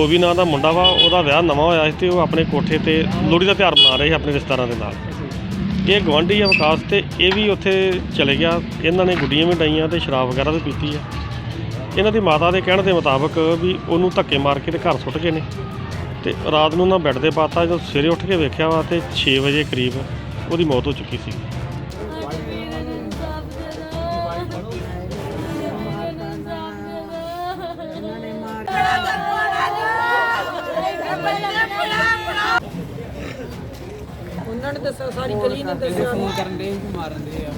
ਗੋਬੀ ਨਾਂ ਦਾ ਮੁੰਡਾ ਵਾ, ਉਹਦਾ ਵਿਆਹ ਨਵਾਂ ਹੋਇਆ ਸੀ ਤੇ ਉਹ ਆਪਣੇ ਕੋਠੇ ਤੇ ਲੋਹੜੀ ਦਾ ਤਿਉਹਾਰ ਮਨਾ ਰਹੇ ਸੀ ਆਪਣੇ ਰਿਸ਼ਤੇਦਾਰਾਂ ਦੇ ਨਾਲ। ਇਹ ਗਵਾਂਢੀ ਆ ਵਿਕਾਸ ਤੇ ਇਹ ਵੀ ਉੱਥੇ ਚਲੇ ਗਿਆ। ਇਹਨਾਂ ਨੇ ਗੁੱਡੀਆਂ ਵੀ ਡਾਈਆਂ ਤੇ ਸ਼ਰਾਬ ਵਗੈਰਾ ਵੀ ਪੀਤੀ ਆ। ਇਹਨਾਂ ਦੀ ਮਾਤਾ ਦੇ ਕਹਿਣ ਦੇ ਮੁਤਾਬਕ ਵੀ ਉਹਨੂੰ ਧੱਕੇ ਮਾਰ ਕੇ ਤੇ ਘਰ ਸੁੱਟ ਗਏ ਨੇ। ਤੇ ਰਾਤ ਨੂੰ ਉਹਨਾਂ ਬੈੱਡ ਤੇ ਪਾਤਾ, ਜਦੋਂ ਸਵੇਰੇ ਉੱਠ ਕੇ ਵੇਖਿਆ ਵਾ ਤੇ 6 ਵਜੇ ਕਰੀਬ ਉਹਦੀ ਮੌਤ ਹੋ ਚੁੱਕੀ ਸੀ। ਦੱਸਿਆ ਸਾਰੀ ਗਲੀ ਨੇ ਦੱਸਿਆ ਫੋਨ ਕਰਨ ਦੇ ਮਾਰਨ ਦੇ ਆ।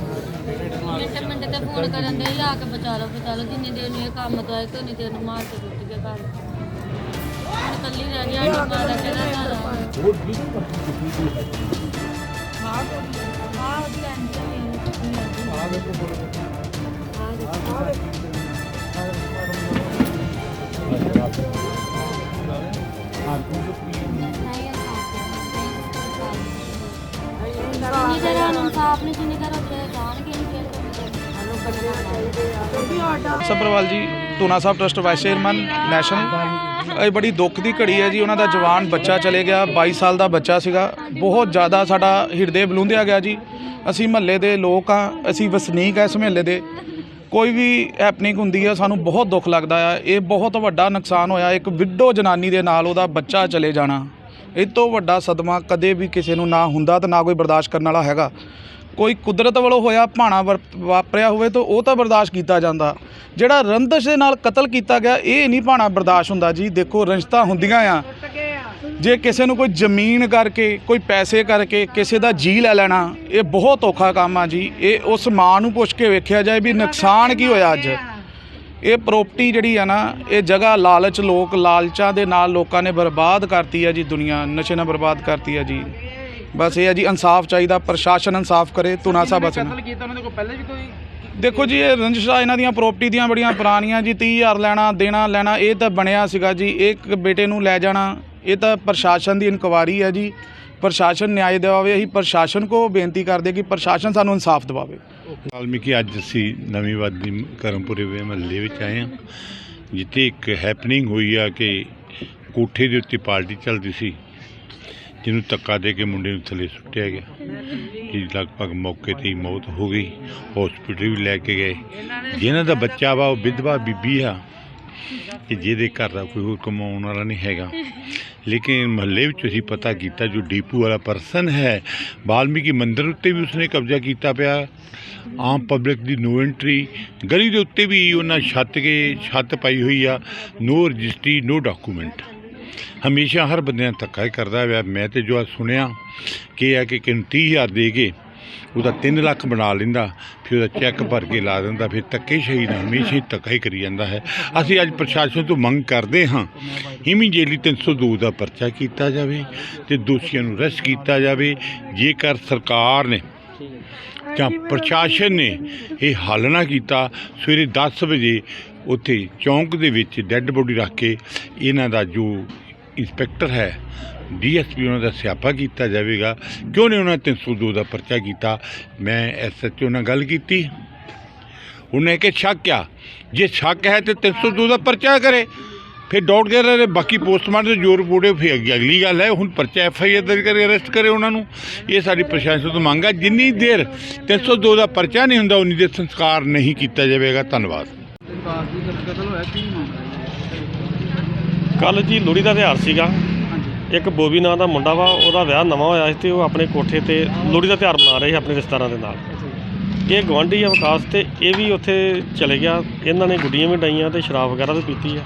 ਮਿੰਟ ਮਿੰਟ ਤੇ ਫੋਨ ਕਰਨ ਦੇ ਆ ਕੇ ਬਚਾ ਲਓ ਬਚਾ ਲਓ। ਜਿੰਨੀ ਦੇਰ ਨੂੰ ਇਹ ਕੰਮ ਤੋਂ ਆਏ ਤੇ ਉਨੀ ਦੇਰ ਨੂੰ ਮਾਰ ਕੇ ਟੁੱਟ ਗਿਆ ਘਰ। ਹੁਣ ਕੱਲੀ ਰਹਿ ਗਿਆ ਨਹੀਂ ਮਾਰਾ ਕਿਹੜਾ ਘਰ ਆ? ਹਾਂ ਹਾਂ ਉਹਦੀ ਜਿੰਨੀ ਦੇਰ ਨੂੰ ਇਨਸਾਫ ਨਹੀਂ ਜਿੰਨੀ ਦੇਰ ਉੱਥੇ ਜਾਣਗੇ ਨਹੀਂ ਫਿਰ Sabharwal ji Dhuna Sahib trust vice chairman national ਇਹ ਬੜੀ ਦੁੱਖ ਦੀ ਘੜੀ ਹੈ ਜੀ, ਉਹਨਾਂ ਦਾ ਜਵਾਨ ਬੱਚਾ ਚਲੇ ਗਿਆ 22 ਸਾਲ ਦਾ ਬੱਚਾ ਸੀਗਾ। ਬਹੁਤ ਜ਼ਿਆਦਾ ਸਾਡਾ ਹਿਰਦੇ ਬਲੂੰਦਿਆ ਗਿਆ ਜੀ। ਅਸੀਂ ਮਹੱਲੇ ਦੇ ਲੋਕ ਆ ਅਸੀਂ ਵਸਨੀਕ ਆ ਇਸ ਮਹੱਲੇ ਦੇ। ਕੋਈ ਵੀ ਹੈਪਨਿੰਗ ਹੁੰਦੀ ਹੈ, ਸਾਨੂੰ ਬਹੁਤ ਦੁੱਖ ਲੱਗਦਾ ਆ ਇਹ ਬਹੁਤ ਵੱਡਾ ਨੁਕਸਾਨ ਹੋਇਆ, ਇੱਕ ਵਿਡੋ ਜਨਾਨੀ ਦੇ ਨਾਲ ਉਹਦਾ ਬੱਚਾ ਚਲੇ ਜਾਣਾ। ਇਹ ਤੋਂ ਵੱਡਾ ਸਦਮਾ ਕਦੇ ਵੀ ਕਿਸੇ ਨੂੰ ਨਾ ਹੁੰਦਾ ਤੇ ਨਾ ਕੋਈ ਬਰਦਾਸ਼ਤ ਕਰਨ ਵਾਲਾ ਹੈਗਾ। ਕੋਈ ਕੁਦਰਤ ਵੱਲੋਂ ਹੋਇਆ ਭਾਣਾ ਵਰ- ਵਾਪਰਿਆ ਹੋਵੇ ਤਾਂ ਉਹ ਤਾਂ ਬਰਦਾਸ਼ਤ ਕੀਤਾ ਜਾਂਦਾ। ਜਿਹੜਾ ਰੰਦਸ਼ ਦੇ ਨਾਲ ਕਤਲ ਕੀਤਾ ਗਿਆ, ਇਹ ਨਹੀਂ ਭਾਣਾ ਬਰਦਾਸ਼ਤ ਹੁੰਦਾ ਜੀ। ਦੇਖੋ ਰੰਜਤਾ ਹੁੰਦੀਆਂ ਆ। ਜੇ ਕਿਸੇ ਨੂੰ ਕੋਈ ਜ਼ਮੀਨ ਕਰਕੇ, ਕੋਈ ਪੈਸੇ ਕਰਕੇ ਕਿਸੇ ਦਾ ਜੀ ਲੈ ਲੈਣਾ, ਇਹ ਬਹੁਤ ਔਖਾ ਕੰਮ ਆ ਜੀ। ਇਹ ਉਸ ਮਾਂ ਨੂੰ ਪੁੱਛ ਕੇ ਵੇਖਿਆ ਜਾਏ ਵੀ ਨੁਕਸਾਨ ਕੀ ਹੋਇਆ ਅੱਜ। ਇਹ ਪ੍ਰਾਪਰਟੀ ਜਿਹੜੀ ਆ ਨਾ ਇਹ ਜਗ੍ਹਾ ਲਾਲਚ ਲੋਕ ਲਾਲਚਾਂ ਦੇ ਨਾਲ ਲੋਕਾਂ ਨੇ ਬਰਬਾਦ ਕਰਤੀ ਆ ਜੀ ਦੁਨੀਆ ਨਸ਼ੇ ਨਾਲ ਬਰਬਾਦ ਕਰਤੀ ਆ ਜੀ। ਬਸ ਇਹ ਆ ਜੀ ਇਨਸਾਫ ਚਾਹੀਦਾ ਪ੍ਰਸ਼ਾਸਨ ਇਨਸਾਫ ਕਰੇ ਧੂਨਾ ਸਾਹਿਬ ਬਸਨ ਕਤਲ ਕੀਤਾ? ਉਹਨਾਂ ਦੇ ਕੋਲ ਪਹਿਲੇ ਵੀ ਕੋਈ ਦੇਖੋ ਜੀ ਇਹ ਰੰਜਿਸ਼ਾਂ ਇਹਨਾਂ ਦੀਆਂ ਪ੍ਰਾਪਰਟੀ ਦੀਆਂ ਬੜੀਆਂ ਪੁਰਾਣੀਆਂ ਜੀ 30000 ਲੈਣਾ ਦੇਣਾ ਲੈਣਾ ਇਹ ਤਾਂ ਬਣਿਆ ਸੀਗਾ ਜੀ ਇੱਕ ਬੇਟੇ ਨੂੰ ਲੈ ਜਾਣਾ ਇਹ ਤਾਂ ਪ੍ਰਸ਼ਾਸਨ ਦੀ ਇਨਕੁਆਰੀ ਹੈ ਜੀ। ਪ੍ਰਸ਼ਾਸਨ ਨਿਆਂ ਦਿਵਾਵੇ, ਅਸੀਂ ਪ੍ਰਸ਼ਾਸਨ ਕੋ ਬੇਨਤੀ ਕਰਦੇ ਕਿ ਪ੍ਰਸ਼ਾਸਨ ਸਾਨੂੰ ਇਨਸਾਫ ਦਿਵਾਵੇ। ਵਾਲਮੀਕੀ ਅੱਜ ਅਸੀਂ ਨਵੀਂ ਵਾਦੀ ਕਰਮਪੁਰੇ ਵੇ ਮਹੱਲੇ ਵਿੱਚ ਆਏ ਹਾਂ, ਜਿੱਥੇ ਇੱਕ ਹੈਪਨਿੰਗ ਹੋਈ ਆ ਕਿ ਕੋਠੇ ਦੇ ਉੱਤੇ ਪਾਰਟੀ ਚੱਲਦੀ ਸੀ, ਜਿਹਨੂੰ ਧੱਕਾ ਦੇ ਕੇ ਮੁੰਡੇ ਨੂੰ ਥੱਲੇ ਸੁੱਟਿਆ ਗਿਆ। ਜੀ, ਲਗਭਗ ਮੌਕੇ ਤੇ ਹੀ ਮੌਤ ਹੋ ਗਈ। ਹਸਪੀਟਲ ਵੀ ਲੈ ਕੇ ਗਏ। ਜਿਹਨਾਂ ਦਾ ਬੱਚਾ ਵਾ, ਉਹ ਵਿਧਵਾ ਬੀਬੀ ਆ, ਕਿ ਜਿਹਦੇ ਘਰ ਦਾ ਕੋਈ ਹੋਰ ਕਮਾਉਣ ਵਾਲਾ ਨਹੀਂ ਹੈਗਾ। ਲੇਕਿਨ ਮਹੱਲੇ ਵਿੱਚ ਅਸੀਂ ਪਤਾ ਕੀਤਾ ਜੋ ਡੀਪੂ ਵਾਲਾ ਪਰਸਨ ਹੈ, ਵਾਲਮੀਕੀ ਮੰਦਿਰ ਉੱਤੇ ਵੀ ਉਸਨੇ ਕਬਜ਼ਾ ਕੀਤਾ ਪਿਆ। ਆਮ ਪਬਲਿਕ ਦੀ ਨੋ ਐਂਟਰੀ, ਗਲੀ ਦੇ ਉੱਤੇ ਵੀ ਉਹਨਾਂ ਛੱਤ ਕੇ ਛੱਤ ਪਾਈ ਹੋਈ ਆ, ਨੋ ਰਜਿਸਟਰੀ, ਨੋ ਡਾਕੂਮੈਂਟ। ਹਮੇਸ਼ਾ ਹਰ ਬੰਦੇ ਨਾਲ ਧੱਕਾ ਹੀ ਕਰਦਾ ਹੋਇਆ ਮੈਂ ਤੇ ਜੋ ਸੁਣਿਆ, ਕਿ ਆ ਕਿ ਕਿਨ 30000 ਦੇ ਕੇ ਉਹਦਾ 3 ਲੱਖ ਬਣਾ ਲੈਂਦਾ, ਫਿਰ ਉਹਦਾ ਚੈੱਕ ਭਰ ਕੇ ਲਾ ਦਿੰਦਾ, ਫਿਰ ਧੱਕੇ ਸ਼ਹੀ ਨਾਲ ਹਮੇਸ਼ਾ ਹੀ ਧੱਕਾ ਹੀ ਕਰੀ ਜਾਂਦਾ ਹੈ। ਅਸੀਂ ਅੱਜ ਪ੍ਰਸ਼ਾਸਨ ਤੋਂ ਮੰਗ ਕਰਦੇ ਹਾਂ ਇਮੀਡੀਏਟਲੀ 302 ਦਾ ਪਰਚਾ ਕੀਤਾ ਜਾਵੇ ਤੇ ਦੋਸ਼ੀਆਂ ਨੂੰ ਅਰੈਸਟ ਕੀਤਾ ਜਾਵੇ, ਜੇਕਰ ਸਰਕਾਰ ਨੇ ਜਾਂ ਪ੍ਰਸ਼ਾਸਨ ਨੇ ਇਹ ਹੱਲ ਨਾ ਕੀਤਾ, ਸਵੇਰੇ 10 ਵਜੇ ਉੱਥੇ ਚੌਂਕ ਦੇ ਵਿੱਚ ਡੈੱਡ ਬੋਡੀ ਰੱਖ ਕੇ ਇਹਨਾਂ ਦਾ ਜੋ ਇੰਸਪੈਕਟਰ ਹੈ ਡੀਐਸਪੀ ਉਹਨਾਂ ਦਾ ਸਿਆਪਾ ਕੀਤਾ ਜਾਵੇਗਾ। ਕਿਉਂ ਨਹੀਂ ਉਹਨਾਂ 302 ਦਾ ਪਰਚਾ ਕੀਤਾ? ਮੈਂ ਐਸਐਚਓ ਨਾਲ ਗੱਲ ਕੀਤੀ। ਉਹਨੇ ਕਿ ਸ਼ੱਕ ਆ। ਜੇ ਸ਼ੱਕ ਹੈ ਤੇ 302 ਦਾ ਪਰਚਾ ਕਰੇ। ਫਿਰ ਡਾਊਟ ਕਰ ਰਹੇ ਬਾਕੀ ਪੋਸਟਮਾਰਟਮ ਦੇ ਜੋਰ ਬੂੜੇ ਫਿਰ ਅੱਗੇ ਅਗਲੀ ਗੱਲ ਹੈ ਹੁਣ ਪਰਚਾ ਐਫ ਆਈ ਆਰ ਦਰਜ ਕਰੇ ਅਰੈਸਟ ਕਰੇ ਉਹਨਾਂ ਨੂੰ। ਇਹ ਸਾਡੀ ਪ੍ਰਸ਼ਾਸਨ ਤੋਂ ਮੰਗ ਹੈ ਜਿੰਨੀ ਦੇਰ 302 ਦਾ ਪਰਚਾ ਨਹੀਂ ਹੁੰਦਾ ਉਨੀ ਦੇਰ ਸੰਸਕਾਰ ਨਹੀਂ ਕੀਤਾ ਜਾਵੇਗਾ। ਧੰਨਵਾਦ। ਕੱਲ ਜੀ ਲੋਹੜੀ ਦਾ ਤਿਉਹਾਰ ਸੀਗਾ। ਇੱਕ ਬੋਬੀ ਨਾਂ ਦਾ ਮੁੰਡਾ ਵਾ ਉਹਦਾ ਵਿਆਹ ਨਵਾਂ ਹੋਇਆ ਸੀ ਤੇ ਉਹ ਆਪਣੇ ਕੋਠੇ ਤੇ ਲੋਹੜੀ ਦਾ ਤਿਉਹਾਰ ਮਨਾ ਰਹੇ ਸੀ ਆਪਣੇ ਰਿਸ਼ਤੇਦਾਰਾਂ ਦੇ ਨਾਲ। ਇਹ ਗਵਾਂਢੀ ਆ ਵਿਕਾਸ ਤੇ ਇਹ ਵੀ ਉੱਥੇ ਚਲੇ ਗਿਆ। ਇਹਨਾਂ ਨੇ ਗੁੱਡੀਆਂ ਵੀ ਡਾਈਆਂ ਤੇ ਸ਼ਰਾਬ ਵਗੈਰਾ ਵੀ ਪੀਤੀ ਆ।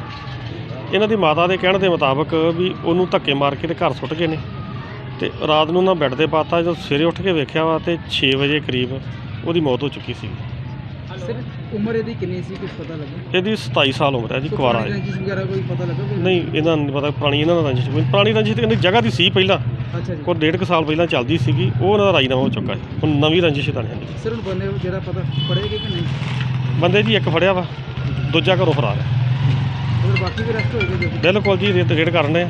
ਇਹਨਾਂ ਦੀ ਮਾਤਾ ਦੇ ਕਹਿਣ ਦੇ ਮੁਤਾਬਕ ਵੀ ਉਹਨੂੰ ਧੱਕੇ ਮਾਰ ਕੇ ਤੇ ਘਰ ਸੁੱਟ ਗਏ ਨੇ। ਤੇ ਰਾਤ ਨੂੰ ਨਾ ਬੈੱਡ ਤੇ ਪਾਤਾ ਜਦੋਂ ਸਵੇਰੇ ਉੱਠ ਕੇ ਵੇਖਿਆ ਵਾ ਤੇ 6 ਵਜੇ ਕਰੀਬ ਉਹਦੀ ਮੌਤ ਹੋ ਚੁੱਕੀ ਸੀ। ਸਰ ਉਮਰ ਇਹਦੀ ਕਿੰਨੀ ਸੀ? ਕੁਝ ਪਤਾ ਲੱਗਾ? ਇਹਦੀ 27 ਸਾਲ ਉਮਰ ਹੈ ਜੀ ਕੁਆਰਾ ਹੈ। ਰੰਜਿਸ਼ ਵਗੈਰਾ ਕੋਈ ਪਤਾ ਲੱਗਾ ਕੋਈ? ਨਹੀਂ ਇਹਨਾਂ ਨੂੰ ਨਹੀਂ ਪਤਾ ਪੁਰਾਣੀ ਇਹਨਾਂ ਦਾ ਰੰਜਿਸ਼ ਕੋਈ। ਪੁਰਾਣੀ ਰੰਜਿਸ਼ ਤੇ ਕਹਿੰਦੇ ਜਗ੍ਹਾ ਦੀ ਸੀ ਪਹਿਲਾਂ। ਅੱਛਾ ਜੀ। ਕੋਈ ਡੇਢ ਕੁ ਸਾਲ ਪਹਿਲਾਂ ਚੱਲਦੀ ਸੀਗੀ ਉਹ ਉਹਨਾਂ ਦਾ ਰਾਜੀਨਾਮਾ ਹੋ ਚੁੱਕਾ ਹੈ। ਹੁਣ ਨਵੀਂ ਰੰਜਿਸ਼ ਤਾਂ ਨਹੀਂ ਹੈ ਸਰ ਹੁਣ ਬੰਦੇ ਨੂੰ ਜਿਹੜਾ ਪਤਾ ਪੜੇਗਾ ਕਿ ਨਹੀਂ? ਬੰਦੇ ਜੀ ਇੱਕ ਫੜਿਆ ਵਾ ਦੂਜਾ ਘਰੋਂ ਫਰਾਰ ਹੈ। ਹੋਰ ਬਾਕੀ ਵੀ ਰੈਸਟ ਹੋਏਗਾ ਜੀ ਬਿਲਕੁਲ ਜੀ ਰੇਡ ਕਰਨੇ ਆ